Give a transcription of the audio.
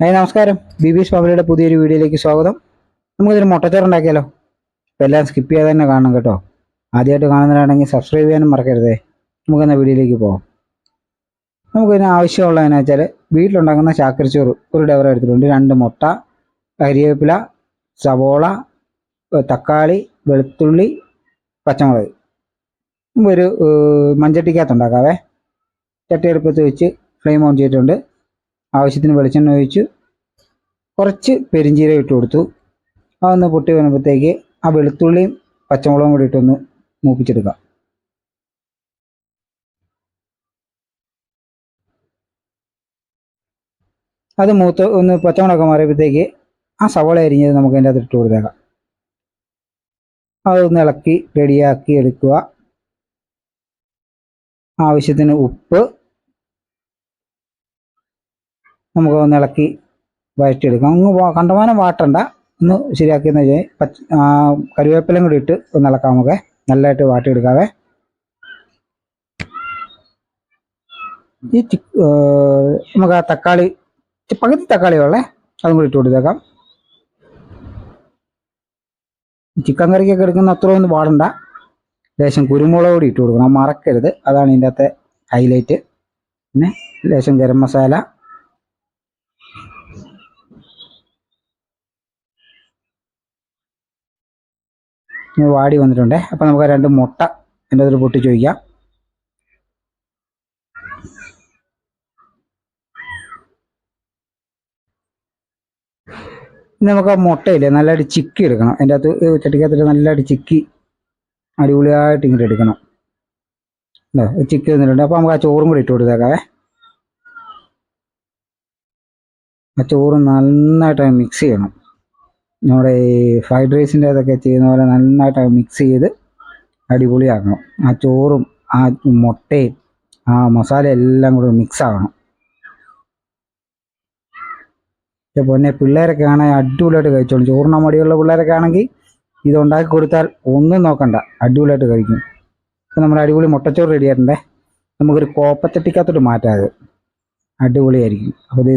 Hi നമസ്കാരം. ബിബീസ് പബ്ലിയുടെ പുതിയൊരു വീഡിയോയിലേക്ക് സ്വാഗതം. നമുക്കിതൊരു മുട്ടച്ചോറ് ഉണ്ടാക്കിയാലോ? അപ്പോൾ എല്ലാം സ്കിപ്പ് ചെയ്യാതെ തന്നെ കാണണം കേട്ടോ. ആദ്യമായിട്ട് കാണുന്നവരാണെങ്കിൽ സബ്സ്ക്രൈബ് ചെയ്യാനും മറക്കരുതേ. നമുക്കെന്നാൽ വീഡിയോയിലേക്ക് പോകാം നമുക്കിതിന് ആവശ്യമുള്ളതെന്ന് വെച്ചാൽ വീട്ടിലുണ്ടാക്കുന്ന ചാക്കരിച്ചോറ് ഒരു ഡവർ എടുത്തിട്ടുണ്ട്. രണ്ട് മുട്ട കരിവേപ്പില സവോള തക്കാളി വെളുത്തുള്ളി പച്ചമുളക്. നമുക്കൊരു മഞ്ചട്ടിക്കകത്ത് ഉണ്ടാക്കാവേ. ചട്ടിയെടുപ്പത്ത് വെച്ച് ഫ്ലെയിം ഓൺ ചെയ്തിട്ടുണ്ട്. ആവശ്യത്തിന് വെളിച്ചെണ്ണ ഒഴിച്ച് കുറച്ച് പെരിഞ്ചീരം ഇട്ട് കൊടുത്തു. അതൊന്ന് പൊട്ടി വരുമ്പോഴത്തേക്ക് ആ വെളുത്തുള്ളിയും പച്ചമുളകും കൂടി ഇട്ടൊന്ന് മൂപ്പിച്ചെടുക്കാം അത് മൂത്ത് ഒന്ന് പച്ചമുളകൊക്കെ മാറിയപ്പോഴത്തേക്ക് ആ സവാള അരിഞ്ഞത് നമുക്ക് അതിന്റെ അകത്ത് ഇട്ട് കൊടുത്തേക്കാം. അതൊന്ന് ഇളക്കി റെഡിയാക്കി എടുക്കുക. ആവശ്യത്തിന് ഉപ്പ് നമുക്ക് ഒന്ന് ഇളക്കി വഴറ്റിയെടുക്കാം. അങ്ങ് കണ്ടമാനം വാട്ടണ്ട. ഒന്ന് ശരിയാക്കിയെന്ന് വെച്ചാൽ പച്ച കൂടി ഇട്ട് ഒന്ന് ഇളക്കാം നമുക്ക്. നല്ലതായിട്ട് വാട്ടിയെടുക്കാവേ. ഈ നമുക്ക് ആ തക്കാളി പകുതി തക്കാളി ഉള്ളേ അതും കൂടി ഇട്ട് കൊടുത്തേക്കാം. ചിക്കൻ കറിക്കൊക്കെ എടുക്കുന്ന അത്ര ഒന്നും പാടണ്ട ലേശം കുരുമുളക് കൂടി ഇട്ട് കൊടുക്കണം. മറക്കരുത്. അതാണ് ഇതിന്റെ അകത്തെ ഹൈലൈറ്റ്. പിന്നെ ലേശം ഗരം മസാല ഇത് വാടി വന്നിട്ടുണ്ട്. അപ്പം നമുക്ക് രണ്ട് മുട്ട എന്റെ അതിൽ പൊട്ടിച്ച് ഇനി നമുക്ക് ആ മുട്ടയില്ലേ നല്ലതായിട്ട് ചിക്കി എടുക്കണം. അതിന്റെ അകത്ത് ചട്ടിക്കകത്തിട്ട് നല്ലതായിട്ട് ചിക്കി അടിപൊളിയായിട്ട് ഇങ്ങോട്ട് എടുക്കണം. ഇത് ചിക്കി വന്നിട്ടുണ്ട്. അപ്പോൾ നമുക്ക് ആ ചോറും കൂടി ഇട്ട് കൊടുത്തേക്കാവേ. ആ ചോറ് നന്നായിട്ട് മിക്സ് ചെയ്യണം. നമ്മുടെ ഈ ഫ്രൈഡ് റൈസിന്റെ ചെയ്യുന്ന പോലെ നന്നായിട്ട് മിക്സ് ചെയ്ത് അടിപൊളിയാക്കണം. ആ ചോറും ആ മുട്ടയും ആ മസാല എല്ലാം കൂടെ മിക്സ് പക്ഷെ പൊന്നെ പിള്ളേരൊക്കെ ആണെങ്കിൽ അടിപൊളിയായിട്ട് കഴിച്ചോളും. ചോറിന മടിയുള്ള പിള്ളേരൊക്കെ ആണെങ്കിൽ ഇത് ഉണ്ടാക്കി കൊടുത്താൽ ഒന്നും നോക്കണ്ട. അടിപൊളിയായിട്ട് കഴിക്കും. ഇപ്പം നമ്മുടെ അടിപൊളി മുട്ടച്ചോറ് റെഡി ആയിട്ടുണ്ടേ. നമുക്കൊരു കോപ്പച്ചട്ടിക്കകത്തോട്ട് മാറ്റാം അത്. അടിപൊളിയായിരിക്കും. അപ്പോൾ